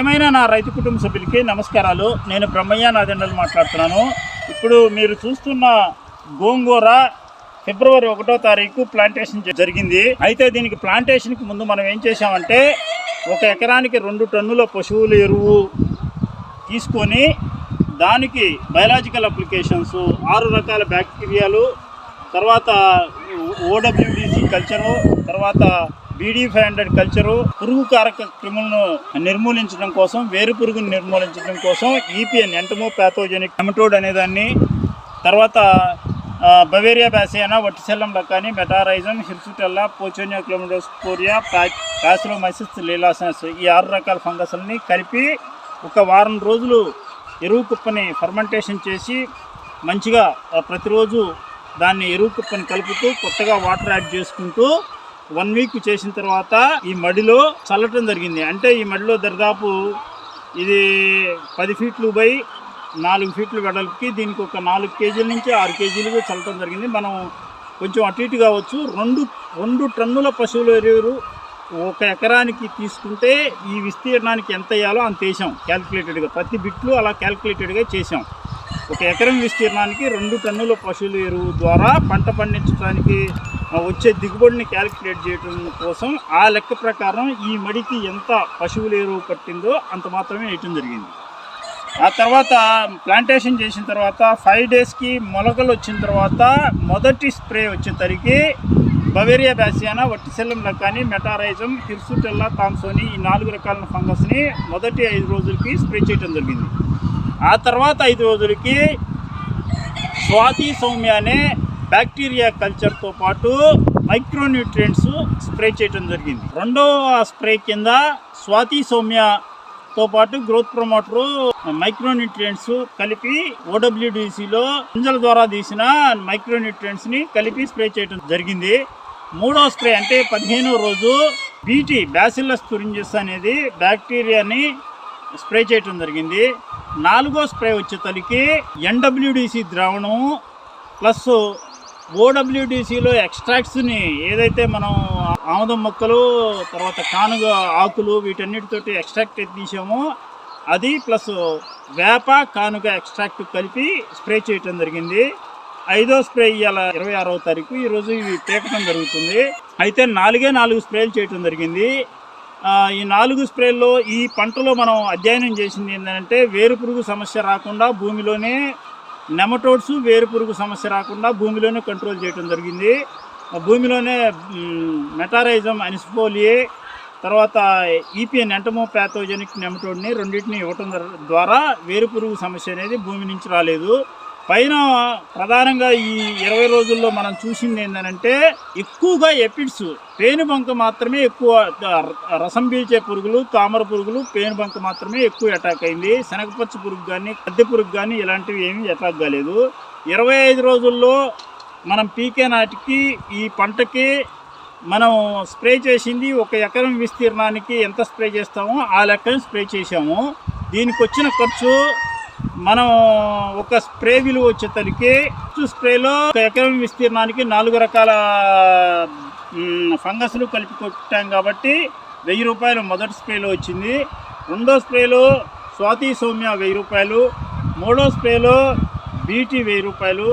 ఏమైనా నా రైతు కుటుంబ సభ్యులకి నమస్కారాలు. నేను బ్రహ్మయ్య నాదెండలు మాట్లాడుతున్నాను. ఇప్పుడు మీరు చూస్తున్న గోంగూర ఫిబ్రవరి ఒకటో తారీఖు ప్లాంటేషన్ జరిగింది. అయితే దీనికి ప్లాంటేషన్కి ముందు మనం ఏం చేసామంటే ఒక ఎకరానికి రెండు టన్నుల పశువుల ఎరువు తీసుకొని దానికి బయలాజికల్ అప్లికేషన్స్ ఆరు రకాల బ్యాక్టీరియాలు తర్వాత ఓడబ్ల్యూడిసి కల్చరు తర్వాత బీడీ ఫైవ్ హండ్రెడ్ కల్చరు పురుగు కారక క్రిములను నిర్మూలించడం కోసం వేరు పురుగును నిర్మూలించడం కోసం ఈపీఎన్ ఎంటమో ప్యాథోజెనిక్ నెమటోడ్ అనేదాన్ని తర్వాత Beauveria bassiana Verticillium lecanii Metarhizium Hirsutella Pochonia chlamydosporia Paecilomyces lilacinus ఈ ఆరు రకాల ఫంగస్ని కలిపి ఒక వారం రోజులు ఎరువు కుప్పని ఫర్మెంటేషన్ చేసి మంచిగా ప్రతిరోజు దాన్ని ఎరువు కుప్పని కలుపుతూ కొత్తగా వాటర్ యాడ్ చేసుకుంటూ వన్ వీక్ చేసిన తర్వాత ఈ మడిలో చల్లటం జరిగింది. అంటే ఈ మడిలో దరిదాపు ఇది పది ఫీట్లు బై నాలుగు ఫీట్లు వెడల్పుకి దీనికి ఒక నాలుగు కేజీల నుంచి ఆరు కేజీలుగా చల్లటం జరిగింది. మనం కొంచెం అటు ఇటు కావచ్చు. రెండు రెండు టన్నుల పశువుల ఎరువులు ఒక ఎకరానికి తీసుకుంటే ఈ విస్తీర్ణానికి ఎంత వేయాలో అంత వేసాం క్యాల్కులేటెడ్గా ప్రతి బిట్లు అలా క్యాల్కులేటెడ్గా చేసాం. ఒక ఎకరం విస్తీర్ణానికి రెండు టన్నుల పశువుల ఎరువు ద్వారా పంట పండించడానికి వచ్చే దిగుబడిని క్యాలిక్యులేట్ చేయడం కోసం ఆ లెక్క ప్రకారం ఈ మడికి ఎంత పశువుల ఎరువు పట్టిందో అంత మాత్రమే వేయటం జరిగింది. ఆ తర్వాత ప్లాంటేషన్ చేసిన తర్వాత ఫైవ్ డేస్కి మొలకలు వచ్చిన తర్వాత మొదటి స్ప్రే వచ్చేసరికి Beauveria bassiana Verticillium lecanii Metarhizium హిర్సుటెల్లా థామ్సోని ఈ నాలుగు రకాల ఫంగస్ని మొదటి ఐదు రోజులకి స్ప్రే చేయడం జరిగింది. ఆ తర్వాత ఐదు రోజులకి స్వాతి సౌమ్య అనే బ్యాక్టీరియా కల్చర్తో పాటు మైక్రోన్యూట్రియంట్స్ స్ప్రే చేయడం జరిగింది. రెండవ స్ప్రే కింద స్వాతి సౌమ్యతో పాటు గ్రోత్ ప్రమోటరు మైక్రోన్యూట్రియంట్స్ కలిపి ఓడబ్ల్యూడిసిలో గింజల ద్వారా తీసిన మైక్రోన్యూట్రియంట్స్ని కలిపి స్ప్రే చేయడం జరిగింది. మూడో స్ప్రే అంటే పదిహేనో రోజు బీటీ బ్యాసిల్లస్ తురింజస్ అనేది బ్యాక్టీరియాని స్ప్రే చేయటం జరిగింది. నాలుగో స్ప్రే వచ్చే తలికి ఎన్డబ్ల్యూడిసి ద్రావణం ప్లస్ ఓడబ్ల్యూడిసిలో ఎక్స్ట్రాక్ట్స్ని ఏదైతే మనం ఆముదం మొక్కలు తర్వాత కానుగ ఆకులు వీటన్నిటితోటి ఎక్స్ట్రాక్ట్ తీసామో అది ప్లస్ వేప కానుగ ఎక్స్ట్రాక్ట్ కలిపి స్ప్రే చేయటం జరిగింది. ఐదో స్ప్రే ఇవాళ ఇరవై ఆరవ తారీఖు ఈరోజు ఇవి పీకటం జరుగుతుంది. అయితే నాలుగే నాలుగు స్ప్రేలు చేయటం జరిగింది. ఈ నాలుగు స్ప్రేల్లో ఈ పంటలో మనం అధ్యయనం చేసింది ఏంటంటే వేరు పురుగు సమస్య రాకుండా భూమిలోనే నెమటోడ్స్ వేరు పురుగు సమస్య రాకుండా భూమిలోనే కంట్రోల్ చేయడం జరిగింది. భూమిలోనే మెటారైజం అనిస్పోలియే తర్వాత ఈపీఎన్ ఎంటమో ప్యాథోజెనిక్ నెమటోడ్ని రెండింటిని ఇవ్వటం ద్వారా వేరు పురుగు సమస్య అనేది భూమి నుంచి రాలేదు. పైన ప్రధానంగా ఈ ఇరవై రోజుల్లో మనం చూసింది ఏంటంటే ఎక్కువగా ఎపిడ్స్ పేనుబంక మాత్రమే ఎక్కువ రసం పీల్చే పురుగులు తామర పురుగులు పేనుబంక మాత్రమే ఎక్కువ అటాక్ అయింది. శనగపచ్చ పురుగు కానీ కద్దె పురుగు కానీ ఇలాంటివి ఏమీ అటాక్ కాలేదు. ఇరవై ఐదు రోజుల్లో మనం పీకే నాటికి ఈ పంటకి మనం స్ప్రే చేసింది ఒక ఎకరం విస్తీర్ణానికి ఎంత స్ప్రే చేస్తామో ఆ లెక్కన స్ప్రే చేసాము దీనికి వచ్చిన ఖర్చు మనం ఒక స్ప్రే విలువ వచ్చేసరికి స్ప్రేలో ఒక ఎకరం విస్తీర్ణానికి నాలుగు రకాల ఫంగస్లు కలిపి కొట్టాం కాబట్టి వెయ్యి రూపాయలు మొదటి స్ప్రేలో వచ్చింది. రెండో స్ప్రేలో స్వాతి సౌమ్య వెయ్యి రూపాయలు మూడో స్ప్రేలో బీటీ వెయ్యి రూపాయలు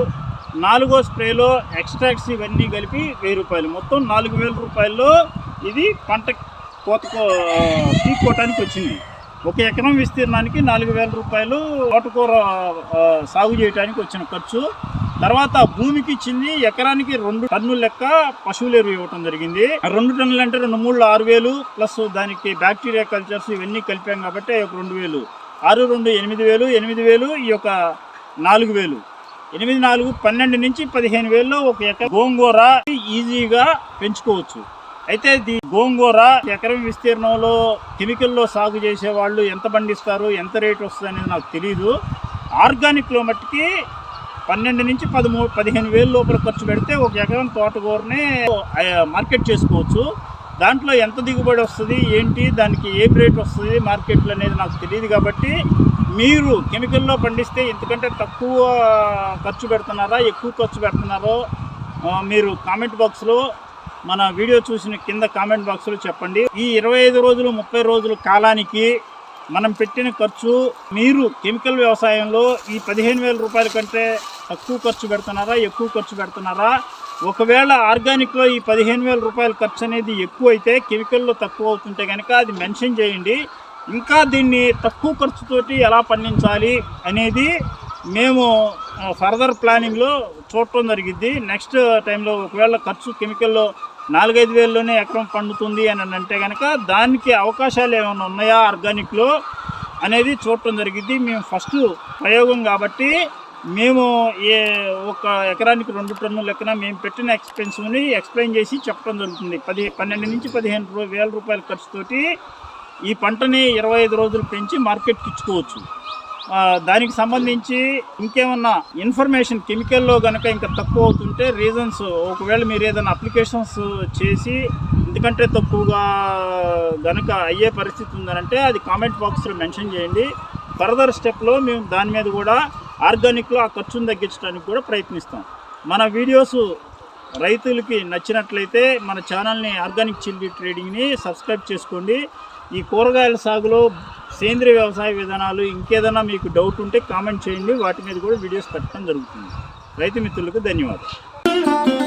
నాలుగో స్ప్రేలో ఎక్స్ట్రాక్ట్స్ ఇవన్నీ కలిపి వెయ్యి రూపాయలు. మొత్తం నాలుగు వేల రూపాయల్లో ఇది పంట కోతకో తీసుకోవటానికి వచ్చింది. ఒక ఎకరం విస్తీర్ణానికి నాలుగు వేల రూపాయలు తోటకూర సాగు చేయడానికి వచ్చిన ఖర్చు. తర్వాత భూమికి ఇచ్చింది ఎకరానికి రెండు టన్నుల లెక్క పశువుల ఎరువు ఇవ్వటం జరిగింది. రెండు టన్నులు అంటే రెండు మూడు ఆరు వేలు ప్లస్ దానికి బ్యాక్టీరియా కల్చర్స్ ఇవన్నీ కలిపాం కాబట్టి ఒక రెండు వేలు. ఆరు రెండు ఎనిమిది వేలు ఎనిమిది వేలు ఈ యొక్క నాలుగు వేలు. ఎనిమిది నాలుగు పన్నెండు నుంచి పదిహేను వేల్లో ఒక ఎకరం గోంగూర ఈజీగా పెంచుకోవచ్చు. అయితే ఇది గోంగూర ఎకరం విస్తీర్ణంలో కెమికల్లో సాగు చేసే వాళ్ళు ఎంత పండిస్తారు ఎంత రేట్ వస్తుంది అనేది నాకు తెలియదు ఆర్గానిక్లో మట్టుకి పన్నెండు నుంచి పదమూడు పదిహేను వేలు లోపల ఖర్చు పెడితే ఒక ఎకరం తోటకూరని మార్కెట్ చేసుకోవచ్చు. దాంట్లో ఎంత దిగుబడి వస్తుంది ఏంటి దానికి ఏ రేట్ వస్తుంది మార్కెట్లో అనేది నాకు తెలియదు కాబట్టి మీరు కెమికల్లో పండిస్తే ఎందుకంటే తక్కువ ఖర్చు పెడుతున్నారా ఎక్కువ ఖర్చు పెడుతున్నారో మీరు కామెంట్ బాక్స్లో మన వీడియో చూసిన కింద కామెంట్ బాక్స్లో చెప్పండి. ఈ ఇరవై ఐదు రోజులు ముప్పై రోజుల కాలానికి మనం పెట్టిన ఖర్చు మీరు కెమికల్ వ్యవసాయంలో ఈ పదిహేను వేల రూపాయల కంటే తక్కువ ఖర్చు పెడుతున్నారా ఎక్కువ ఖర్చు పెడుతున్నారా? ఒకవేళ ఆర్గానిక్లో ఈ పదిహేను వేల రూపాయల ఖర్చు అనేది ఎక్కువ అయితే కెమికల్లో తక్కువ అవుతుంటే కనుక అది మెన్షన్ చేయండి. ఇంకా దీన్ని తక్కువ ఖర్చుతోటి ఎలా పండించాలి అనేది మేము ఫర్దర్ ప్లానింగ్లో చూడటం జరిగింది. నెక్స్ట్ టైంలో ఒకవేళ ఖర్చు కెమికల్లో నాలుగైదు వేల్లోనే ఎకరం పండుతుంది అని అంటే కనుక దానికి అవకాశాలు ఏమైనా ఉన్నాయా ఆర్గానిక్లో అనేది చూడటం జరిగింది. మేము ఫస్ట్ ప్రయోగం కాబట్టి మేము ఏ ఒక ఎకరానికి రెండు టన్నుల లెక్కన మేము పెట్టిన ఎక్స్పెన్స్ని ఎక్స్ప్లెయిన్ చేసి చెప్పడం జరుగుతుంది. పది పన్నెండు నుంచి పదిహేను వేల రూపాయల ఖర్చుతోటి ఈ పంటని ఇరవై ఐదు రోజులు పెంచి మార్కెట్కి ఇచ్చుకోవచ్చు. దానికి సంబంధించి ఇంకేమన్నా ఇన్ఫర్మేషన్ కెమికల్లో కనుక ఇంకా తక్కువ అవుతుంటే రీజన్స్ ఒకవేళ మీరు ఏదైనా అప్లికేషన్స్ చేసి ఎందుకంటే తక్కువగా గనక అయ్యే పరిస్థితి ఉందనంటే అది కామెంట్ బాక్స్లో మెన్షన్ చేయండి. ఫర్దర్ స్టెప్లో మేము దాని మీద కూడా ఆర్గానిక్లో ఆ ఖర్చును తగ్గించడానికి కూడా ప్రయత్నిస్తాం. మన వీడియోస్ రైతులకి నచ్చినట్లయితే మన ఛానల్ని ఆర్గానిక్ చిల్లీ ట్రేడింగ్ని సబ్స్క్రైబ్ చేసుకోండి. ఈ కూరగాయల సాగులో సేంద్రియ వ్యవసాయ విధానాలు ఇంకేదైనా మీకు డౌట్ ఉంటే కామెంట్ చేయండి. వాటి మీద కూడా వీడియోస్ పెట్టడం జరుగుతుంది. రైతు మిత్రులకు ధన్యవాదాలు.